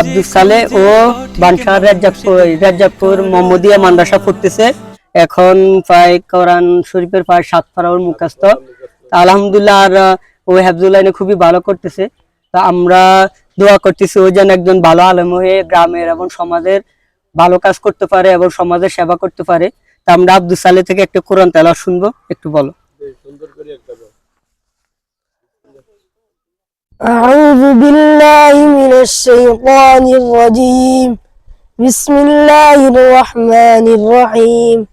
আব্দুল সালে ও বানসার রাজ্জাকপুর রাজ্জাকপুর মোহাম্মদিয়া মাদ্রাসা পড়তেছে। এখন প্রায় কোরআন শরীফের প্রায় সাত পারার মুখাস্ত আলহামদুলিল্লাহ আর ও হেফজুল্লাহ খুবই ভালো করতেছে। তা আমরা দোয়া করতেছি, ও যেন একজন ভালো আলম হয়ে গ্রামের এবং সমাজের ভালো কাজ করতে পারে এবং সমাজের সেবা করতে পারে। তা আমরা আব্দুল সালে থেকে একটা কোরআন তেলা শুনব, একটু বলো। أعوذ بالله من الشيطان الرجيم. بسم الله الرحمن الرحيم.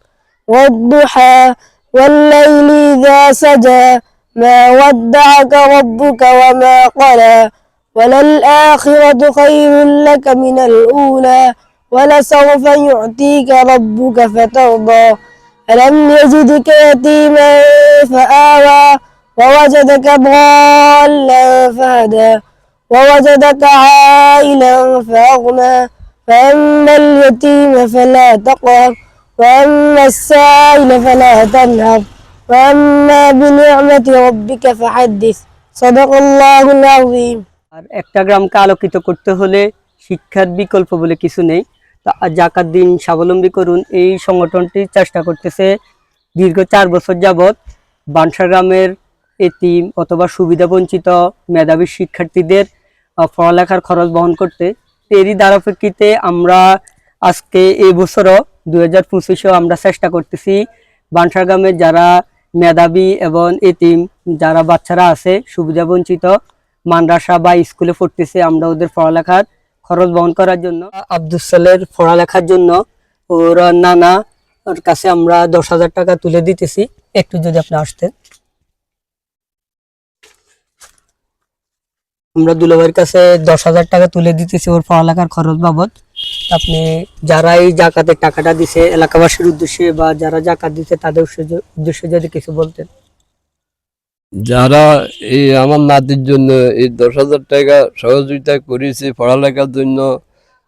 والضحى والليل إذا سجى ما ودعك ربك وما قلى. وللآخرة خير لك من الأولى ولسوف يعطيك ربك فترضى. ألم يجدك يتيما فآوى ووجدك ضالا فهدى ووجدك عائلا فأغنى فأما اليتيم فلا تقهر وأما السائل فلا تنهر وأما بنعمة ربك فحدث صدق الله العظيم আর একটা গ্রামকে আলোকিত করতে হলে শিক্ষার বিকল্প বলে কিছু নেই তা জাকাত দিন স্বাবলম্বী করুন এই সংগঠনটি চেষ্টা করতেছে দীর্ঘ চার বছর যাবৎ বানসা গ্রামের এতিম অথবা সুবিধা বঞ্চিত মেধাবী শিক্ষার্থীদের পড়ালেখার খরচ বহন করতে। এরই ধারাপ্রেক্ষিতে আমরা আজকে এই বছরও দুই হাজার পঁচিশেও আমরা চেষ্টা করতেছি বানসা গ্রামের যারা মেধাবী এবং এতিম, যারা বাচ্চারা আছে সুবিধা বঞ্চিত মাদ্রাসা বা স্কুলে পড়তেছে, আমরা ওদের পড়ালেখার খরচ বহন করার জন্য আব্দুল সালের পড়ালেখার জন্য ওর নানা কাছে আমরা দশ হাজার টাকা তুলে দিতেছি। একটু যদি আপনি আসতেন। আমরা দুলাভাইয়ের কাছে দশ হাজার টাকা তুলে দিতেছি ওর পড়ালেখার খরচ বাবদ। আপনি যারা এই জাকাতের টাকাটা দিছে এলাকাবাসীর উদ্দেশ্যে বা যারা জাকাত দিছে তাদের উদ্দেশ্যে- যদি কিছু বলতেন। যারা এই আমার নাতির জন্য এই দশ হাজার টাকা সহযোগিতা করেছে পড়ালেখার জন্য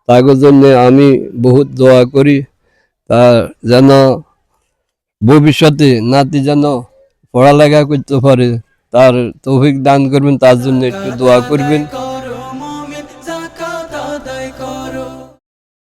তাদের জন্য আমি বহুত দোয়া করি। তা যেন ভবিষ্যতে নাতি যেন পড়ালেখা করতে পারে। তার তৌফিক দান করবেন তার জন্য একটু দোয়া করবেন।